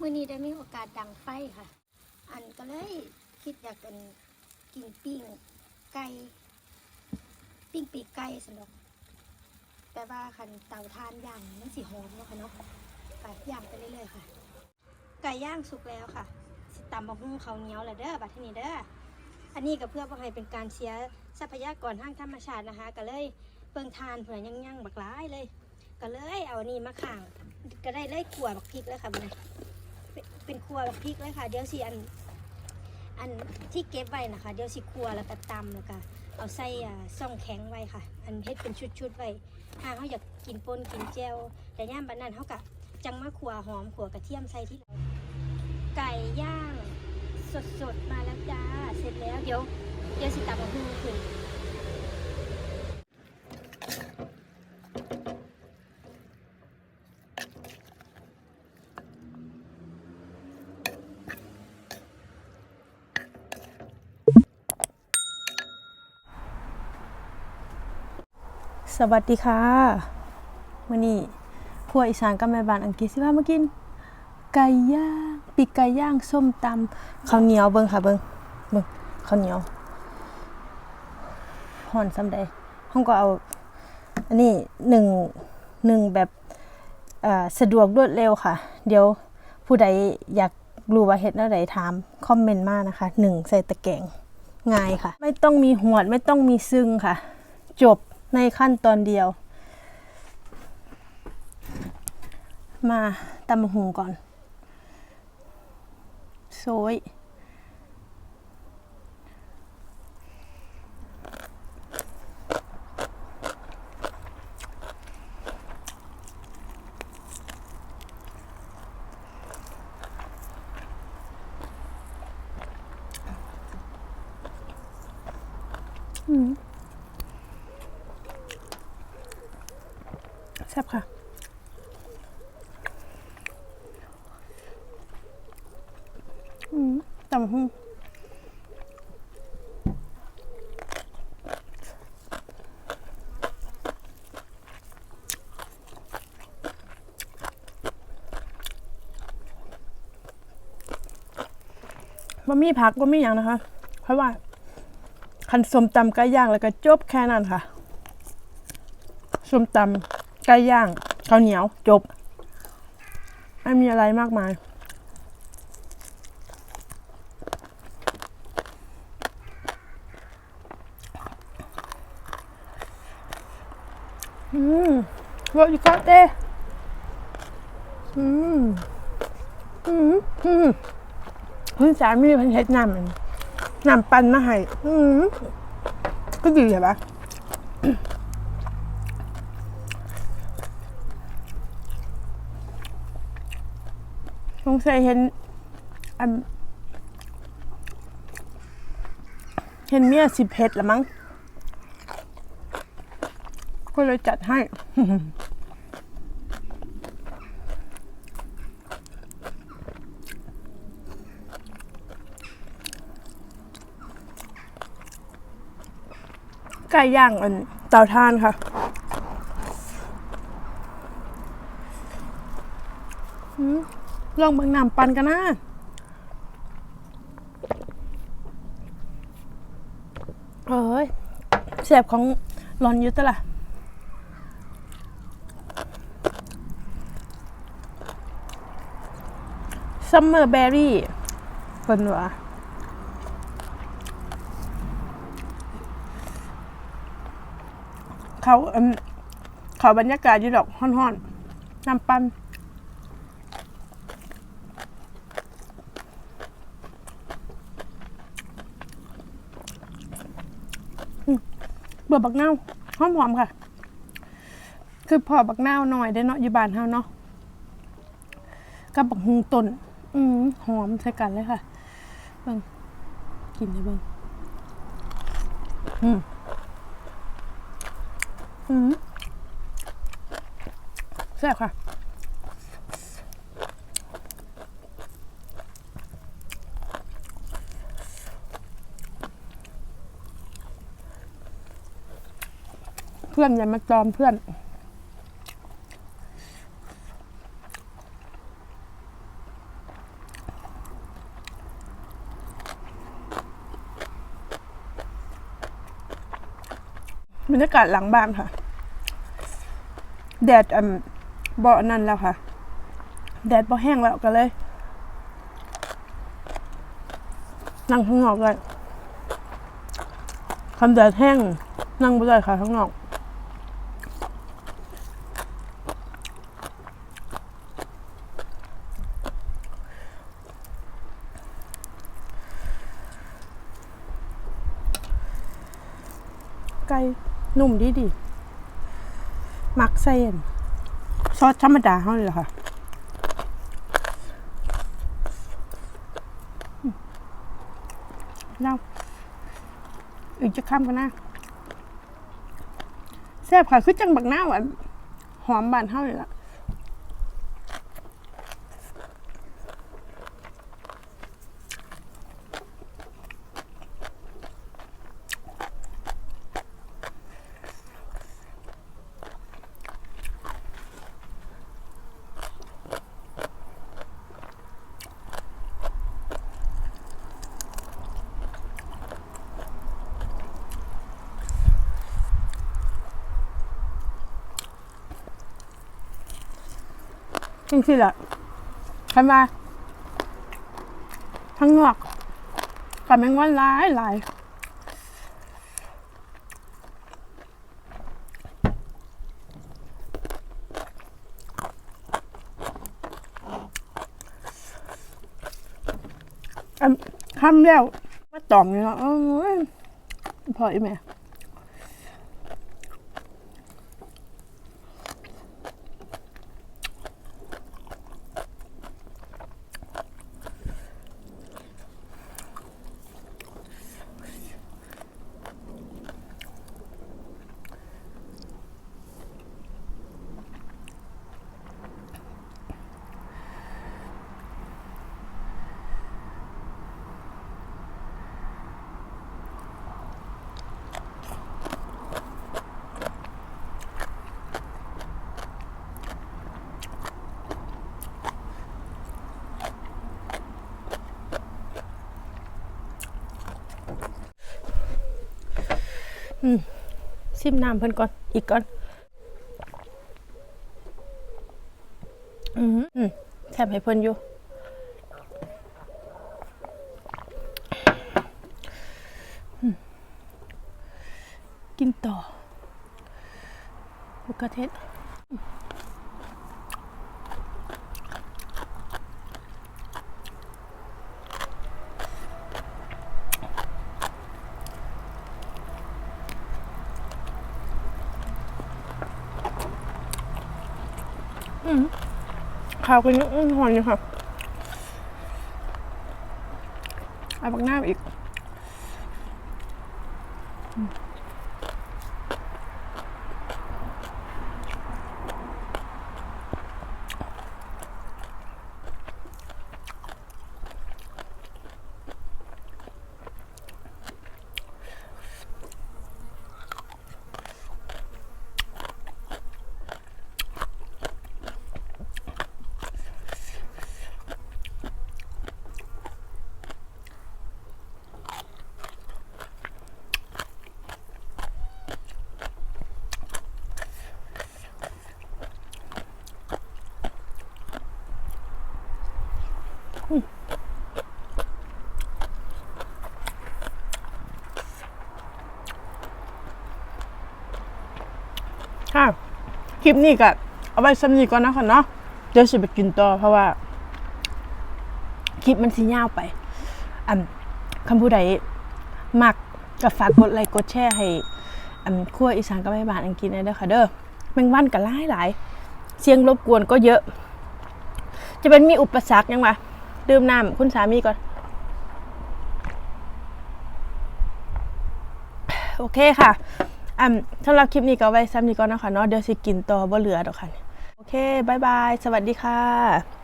มื่อนี้ได้มีโอกาสดังไฟค่ะ อันก็เลยคิดอยากกันกินปิ้งไก่ปิ้งปีกไก่สนุกแต่ว่าคันเตาทานย่างมันสีหอมเนาะค่ะเนาะไก่ย่างไปเรื่อยๆค่ะ ไก่ย่างสุกแล้วค่ะ สิตำบะหุ่งเขาเหนียวแหละเด้อบัดทีนี้เด้ออันนี้ก็เพื่อบ่ให้เป็นการเสียทรัพยากรทางธรรมชาตินะคะ ก็เลยเพิ่งทานเผื่อยังๆบักหลายเลย ก็เลยเอานนี้มาข้าง ก็ได้เลยขัวบักพริกแล้วค่ะบัดนี้ เป็นเป็นขัวบักพริกเลยค่ะ เดี๋ยวสิอัน อันที่เก็บไว้นะคะ เดี๋ยวสิขัวแล้วก็ตำแล้วก็เอาใส่อ่าซ่องแข็งไว้ค่ะ อันเฮ็ดเป็นชุดๆไว้ถ้าเขาอยากกินปนกินแจวแต่ย่ามบัดนั้นเขากะจังมาขัวหอมขัวกระเทียมใส่ที่ไก่ย่างสดๆมาแล้วจ้าเสร็จแล้วเดี๋ยวเดี๋ยวสิตามมาพูขึ้น สวัสดีค่ะวันนี้พวกอีสานกับแม่บ้านอังกฤษสิว่ามากินไก่ย่างปีกไก่ย่างส้มตำข้าวเหนียวเบิ่งค่ะเบิ่งเบิ่งข้าวเหนียวห่อนซ้ำใดห้องก็เอาอันนี้หนึ่งหนึ่งแบบสะดวกรวดเร็วค่ะ เดี๋ยวผู้ใดอยากรู้ว่าเฮ็ดอะไรถามคอมเมนต์มานะคะหนึ่งใส่ตะแกรงง่ายค่ะ ไม่ต้องมีหวดไม่ต้องมีซึ้งค่ะ จบ ในขั้นตอนเดียว มาตำหุงก่อนโซยอืม ซ่บค่ะ อืมตำบักหุงว่ามีผักว่ามีอย่างนะคะ เพราะว่าคันสมตำไก่ย่างแล้วก็จบแค่นั้นค่ะสมตำ ไก่ย่างข้าวเหนียวจบ ไม่มีอะไรมากมาย อืม what you got there อืม อืม อืมคุณสามีเพิ่นเฮ็ดน้ำอันน้ำปั่นมาให้อืมก็ดีใช่ปะ งสัยเห็นอันเห็นเมียสิบเพ็ดละมั้ง ก็เลยจัดให้ ไก่ย่างอันเตาถ่านค่ะอืม ลองเบิ่งน้ำปั่นกันนะเอ้ยเสียบของหลอนอยุตละซัมเมอร์เบอรี่เพิ่นว่าเขาเขาบรรยากาศอยู่ดอกฮ้อนๆน้ำปั้น เบื่อบักเน่าหอมหอมค่ะ คือพอบักเน่าหน่อยได้เนาะอยู่บ้านเฮาเนาะกับบักฮุงต้นอืมหอมใส่กันเลยค่ะเบิ่งกินเลยเบิ่งอืมอืมแซ่บค่ะ พื่อนอย่ามาจอมเพื่อน บรรยากาศหลังบ้านค่ะ แดดอ่ำบ่นั่นแล้วค่ะ แดดบ่แห้งแล้วก็เลย นั่งข้างนอกเลยคำแดดแห้งนั่งไม่ได้ค่ะข้างนอก ไก่นุ่มดีดีมักใส่อันซอสธรรมดาเขาเลยเหรอค่ะเราอีกจะข้ามกันนะแซ่บค่ะ คือจังบักหน้าหวานหอมบานเท่าเลยล่ะ จริงๆแหละคันมาทั้งนอกกับแมงวันหลายหลายอันคำแล้วมาตองนี่เนาะเอ้ยพออีแม่ ซิมน้ำเพิ่นก่อน อีกก่อน อืมอืมแถมให้เพิ่นอยู่กินต่อบุกกระเทศ ข้าวก็ยังอื้อหอนอยู่ค่ะเอาบักหน้าอีก ค่ะ คลิปนี้ก็เอาไว้สำนีก่อนนะคะเนาะเดี๋ยวสิไปกินต่อเพราะว่า คลิปมันสิยาวไปอันคำพูดใดมักก็ฝากกดไลค์กดแชร์ให้อันขั้วอีสานกับแม่บ้านอังกฤษได้เด้อค่ะเด้อแมงวันก็หลายหลายเสียงรบกวนก็เยอะ จะเป็นมีอุปสรรคยังวะดื่มน้ำคุณสามีก่อน โอเคค่ะ อ่าสำหรับคลิปนี้ก็ไว้ซ้ำนี้ก่อนนะคะเนาะเดี๋ยวสิกินต่อบ่เหลือดอกค่ะ โอเคบายบาย สวัสดีค่ะ